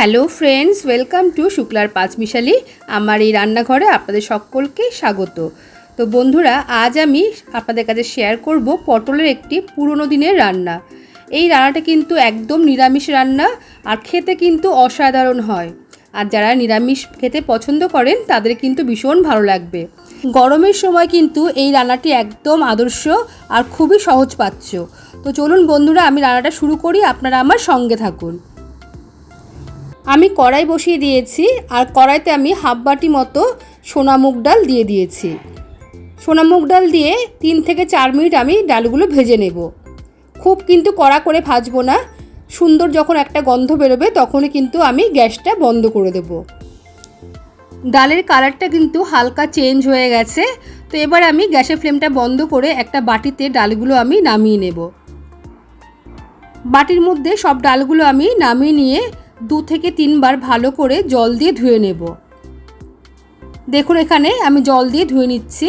Hello friends, welcome to শুক্লার পাঁচমিশালি। আমার এই রান্নাঘরে আপনাদের সকলকে স্বাগত। তো বন্ধুরা, আজ আমি আপনাদের কাছে শেয়ার করব পটলের একটি পুরনো দিনের রান্না। এই রান্নাটা কিন্তু একদম নিরামিষ রান্না আর খেতে কিন্তু অসাধারণ হয়। আর যারা নিরামিষ খেতে পছন্দ করেন, তাদের কিন্তু ভীষণ ভালো লাগবে। গরমের সময় কিন্তু এই রান্নাটি একদম আদর্শ আর খুবই সহজ পাচ্ছ তো চলুন বন্ধুরা, আমি রান্নাটা শুরু করি, আপনারা আমার সঙ্গে থাকুন। আমি কড়াই বসিয়ে দিয়েছি আর কড়াইতে আমি হাফ বাটি মতো সোনা মুগ ডাল দিয়ে দিয়েছি। সোনা মুগ ডাল দিয়ে তিন থেকে চার মিনিট আমি ডালগুলো ভেজে নেব। খুব কিন্তু কড়া করে ভাজবো না। সুন্দর যখন একটা গন্ধ বেরোবে তখনই কিন্তু আমি গ্যাসটা বন্ধ করে দেব। ডালের কালারটা কিন্তু হালকা চেঞ্জ হয়ে গেছে। তো এবার আমি গ্যাসের ফ্লেমটা বন্ধ করে একটা বাটিতে ডালগুলো আমি নামিয়ে নেব। বাটির মধ্যে সব ডালগুলো আমি নামিয়ে নিয়ে দু থেকে তিনবার ভালো করে জল দিয়ে ধুয়ে নেব। দেখুন এখানে আমি জল দিয়ে ধুয়ে নিচ্ছি।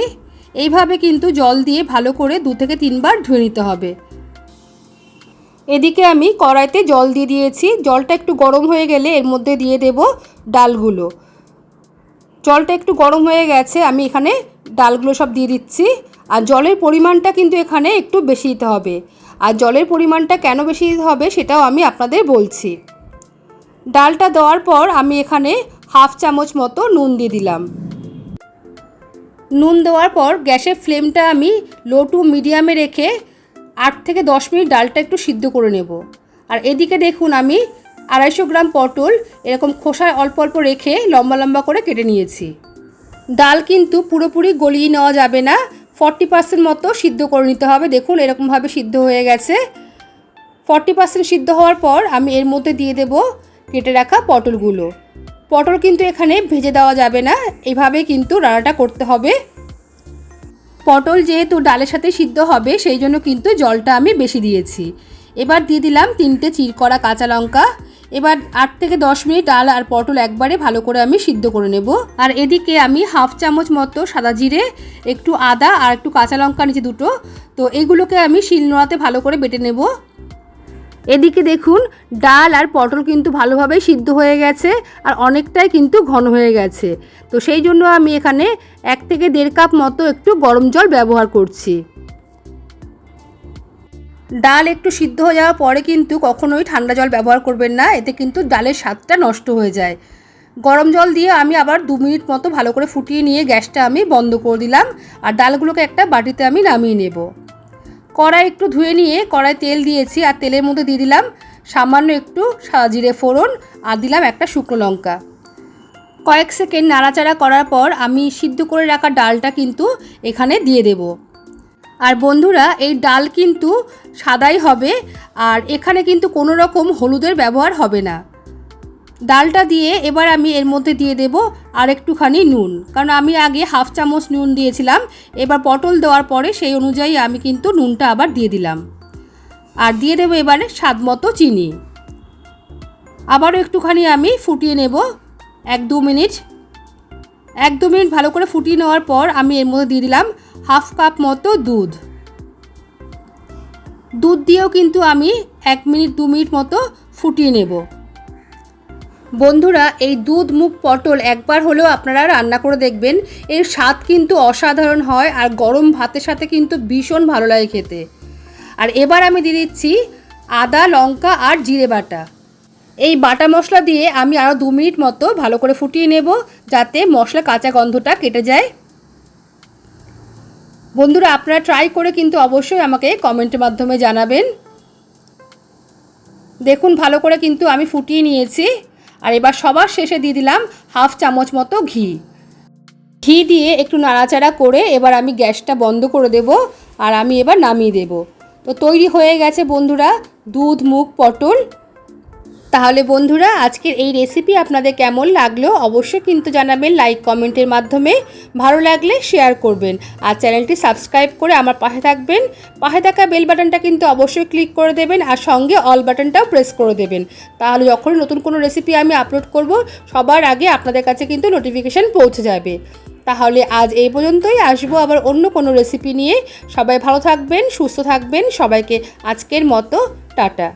এইভাবে কিন্তু জল দিয়ে ভালো করে দু থেকে তিনবার ধুয়ে নিতে হবে। এদিকে আমি কড়াইতে জল দিয়ে দিয়েছি। জলটা একটু গরম হয়ে গেলে এর মধ্যে দিয়ে দেব ডালগুলো। জলটা একটু গরম হয়ে গেছে, আমি এখানে ডালগুলো সব দিয়ে দিচ্ছি। আর জলের পরিমাণটা কিন্তু এখানে একটু বেশি দিতে হবে। আর জলের পরিমাণটা কেন বেশি দিতে হবে সেটাও আমি আপনাদের বলছি। ডালটা দেওয়ার পর আমি এখানে হাফ চামচ মতো নুন দিয়ে দিলাম। নুন দেওয়ার পর গ্যাসের ফ্লেমটা আমি লো টু মিডিয়ামে রেখে আট থেকে দশ মিনিট ডালটা একটু সিদ্ধ করে নেব। আর এদিকে দেখুন আমি আড়াইশো গ্রাম পটল এরকম খোসায় অল্প অল্প রেখে লম্বা লম্বা করে কেটে নিয়েছি। ডাল কিন্তু পুরোপুরি গলিয়ে নেওয়া যাবে না, ফর্টি পার্সেন্ট মতো সিদ্ধ করে নিতে হবে। দেখুন এরকমভাবে সিদ্ধ হয়ে গেছে। ফর্টি পার্সেন্ট সিদ্ধ হওয়ার পর আমি এর মধ্যে দিয়ে দেব কেটে রাখা পটলগুলো। পটল কিন্তু এখানে ভেজে দেওয়া যাবে না, এভাবে কিন্তু রান্নাটা করতে হবে। পটল যেহেতু ডালের সাথে সিদ্ধ হবে, সেই জন্য কিন্তু জলটা আমি বেশি দিয়েছি। এবার দিয়ে দিলাম তিনটে চির করা কাঁচা লঙ্কা। এবার আট থেকে দশ মিনিট ডাল আর পটল একবারে ভালো করে আমি সিদ্ধ করে নেব। আর এদিকে আমি হাফ চামচ মতো সাদা জিরে, একটু আদা আর একটু কাঁচা লঙ্কা নিচে দুটো। তো এগুলোকে আমি শিল নোড়াতে ভালো করে বেটে নেব। এদিকে দেখুন, ডাল আর পটল কিন্তু ভালোভাবেই সিদ্ধ হয়ে গেছে আর অনেকটাই কিন্তু ঘন হয়ে গেছে। তো সেই জন্য আমি এখানে এক থেকে দেড় কাপ মতো একটু গরম জল ব্যবহার করছি। ডাল একটু সিদ্ধ হয়ে যাওয়ার পরে কিন্তু কখনোই ঠান্ডা জল ব্যবহার করবেন না, এতে কিন্তু ডালের স্বাদটা নষ্ট হয়ে যায়। গরম জল দিয়ে আমি আবার দু মিনিট মতো ভালো করে ফুটিয়ে নিয়ে গ্যাসটা আমি বন্ধ করে দিলাম আর ডালগুলোকে একটা বাটিতে আমি নামিয়ে নেব। কড়াই একটু ধুয়ে নিয়ে কড়াই তেল দিয়েছি আর তেলের মধ্যে দিয়ে দিলাম সামান্য একটু জিরে ফোড়ন আর দিলাম একটা শুকনো লঙ্কা। কয়েক সেকেন্ড নাড়াচাড়া করার পর আমি সিদ্ধ করে রাখা ডালটা কিন্তু এখানে দিয়ে দেব। আর বন্ধুরা, এই ডাল কিন্তু সাদাই হবে আর এখানে কিন্তু কোনো রকম হলুদের ব্যবহার হবে না। ডালটা দিয়ে এবার আমি এর মধ্যে দিয়ে দেব আর একটুখানি নুন। কারণ আমি আগে হাফ চামচ নুন দিয়েছিলাম, এবার পটল দেওয়ার পরে সেই অনুযায়ী আমি কিন্তু নুনটা আবার দিয়ে দিলাম। আর দিয়ে দেবো এবারে স্বাদ মতো চিনি। আবারও একটুখানি আমি ফুটিয়ে নেব, এক দু মিনিট। এক দু মিনিট ভালো করে ফুটিয়ে নেওয়ার পর আমি এর মধ্যে দিয়ে দিলাম হাফ কাপ মতো দুধ। দুধ দিয়েও কিন্তু আমি এক মিনিট, দু মিনিট মতো ফুটিয়ে নেব। বন্ধুরা, এই দুধ মুখ পটল একবার হলেও আপনারা রান্না করে দেখবেন। এর স্বাদ কিন্তু অসাধারণ হয় আর গরম ভাতের সাথে কিন্তু ভীষণ ভালো লাগে খেতে। আর এবার আমি দিয়ে দিচ্ছি আদা, লঙ্কা আর জিরে বাটা। এই বাটা মশলা দিয়ে আমি আরও দু মিনিট মতো ভালো করে ফুটিয়ে নেব যাতে মশলা কাঁচা গন্ধটা কেটে যায়। বন্ধুরা, আপনারা ট্রাই করে কিন্তু অবশ্যই আমাকে কমেন্টের মাধ্যমে জানাবেন। দেখুন, ভালো করে কিন্তু আমি ফুটিয়ে নিয়েছি। আর এবার সবার শেষে দিয়ে দিলাম হাফ চামচ মতো ঘি। ঘি দিয়ে একটু নাড়াচাড়া করে এবার আমি গ্যাসটা বন্ধ করে দেব আর আমি এবার নামিয়ে দেব। তো তৈরি হয়ে গেছে বন্ধুরা দুধ মুখ পটল। তাহলে বন্ধুরা, আজকের এই রেসিপি আপনাদের কেমন লাগল অবশ্যই কিন্তু জানাবেন লাইক কমেন্টের মাধ্যমে। ভালো লাগলে শেয়ার করবেন আর চ্যানেলটি সাবস্ক্রাইব করে আমার পাশে থাকবেন। পাশে থাকা বেল বাটনটা কিন্তু অবশ্যই ক্লিক করে দেবেন আর সঙ্গে অল বাটনটাও প্রেস করে দেবেন। তাহলে যখনই নতুন কোনো রেসিপি আমি আপলোড করব, সবার আগে আপনাদের কাছে কিন্তু নোটিফিকেশান পৌঁছে যাবে। তাহলে আজ এই পর্যন্তই, আসব আবার অন্য কোনো রেসিপি নিয়ে। সবাই ভালো থাকবেন, সুস্থ থাকবেন, সবাইকে আজকের মতো, টাটা।